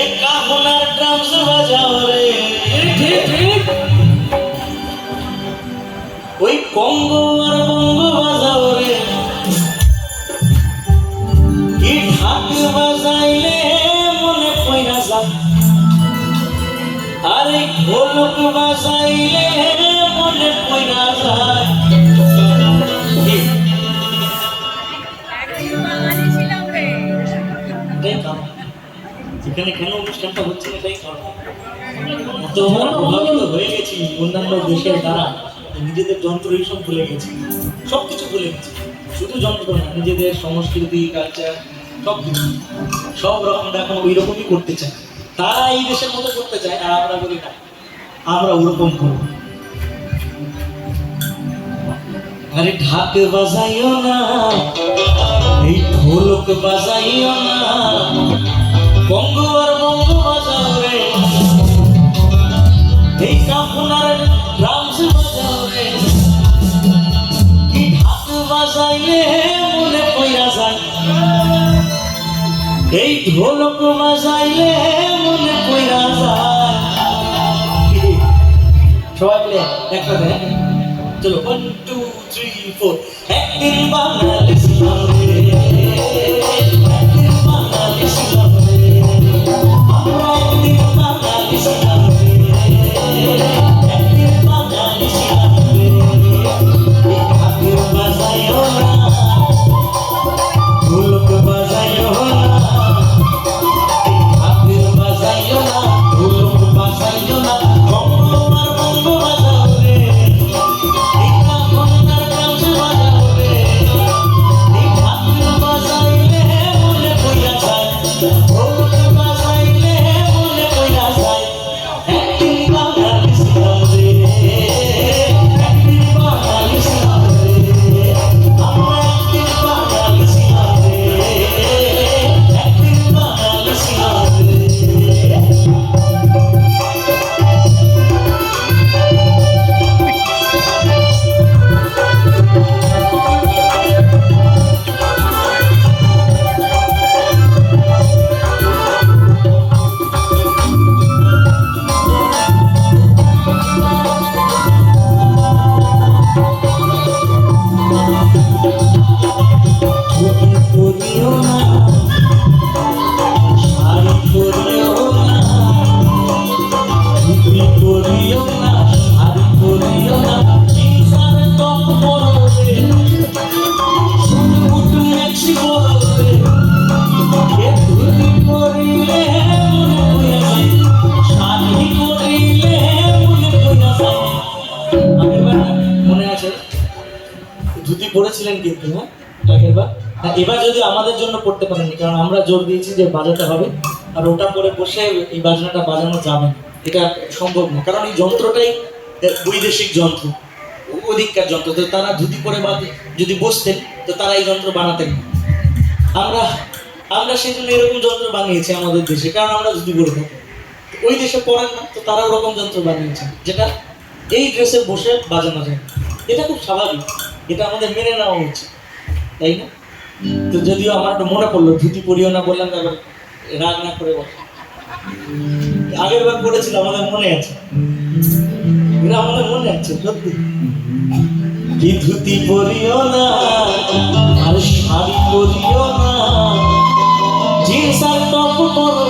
এক কাহনার ড্রামস বাজাও রে। ঠিক ঠিক ওই কঙ্গো আর বঙ্গ বাজাও রে। কি ঢাক বাজাইলে মনে যা আরে ঢোলক বাজাইলে তো প্রভাবিত হয়ে গেছি। অন্যান্য দেশের দ্বারা নিজেদের যন্ত্র এইসব ভুলে গেছি। সব কিছু ভুলে গেছি। শুধু যন্ত্র না, নিজেদের সংস্কৃতি কালচার সব কিছু সব রকম এখন ওই রকমই করতে চায় তারা এই দেশের মতো করতে চায়, আর আমরা বলি না। আমরা ওরকম করব। আরে ঢাক বাজাইও না এই ঢোলক বাজাইও না। বঙ্গ ঢোলক বাজাইলে মনে পইরা যায় সবাই মিলে একসাথে হ্যাঁ? চলো ওয়ান টু থ্রি ফোর একদিন বাঙালি মনে আছে? ধুতি পরেছিলেন কিন্তু হ্যাঁ? আগের বার? হ্যাঁ এবার যদি আমাদের জন্য পড়তে পারেননি, কারণ আমরা জোর দিয়েছি যে বাজাতে হবে, আর ওটা পরে বসে এই বাজনাটা বাজানো যাবে না। এটা সম্ভব না, কারণ এই যন্ত্রটাই বৈদেশিক যন্ত্র অধিককার যন্ত্র। তো তারা ধুতি পরে বা যদি বসতেন, তো তারা এই যন্ত্র বানাতেন আমরা আমরা সেই জন্য এরকম যন্ত্র বানিয়েছি আমাদের দেশে, কারণ আমরা ধুতি পরে থাকি। ওই দেশে পড়েন না, তো তারা ওরকম যন্ত্র বানিয়েছে, যেটা এই ড্রেসে বসে বাজানো যায় এটা খুব স্বাভাবিক, এটা আমাদের মেনে নেওয়া উচিত, তাই না? তো যদিও আমার একটু মনে পড়ল, ধুতি পরিও না বললাম তারপর রাগ না করে বল আগের বার পড়েছিল, আমাদের মনে আছে। এটা আমাদের মনে আছে, সত্যি। কি ধুতি পরিও না, আর শাড়ি পরিও না জিন্স টপ পরো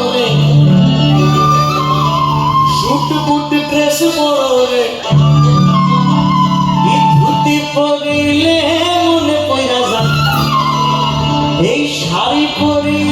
শাড়ি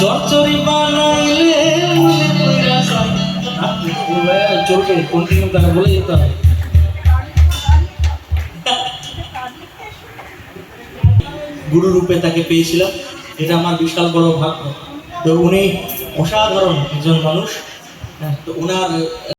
চচ্চড়ি বানাইলে কন্টিনিউ বলে যেতে হবে। গুরু রূপে তাকে পেয়েছিলাম। এটা আমার বিশাল বড় ভাগ্য। তো উনি অসাধারণ একজন মানুষ। হ্যাঁ, তো ওনার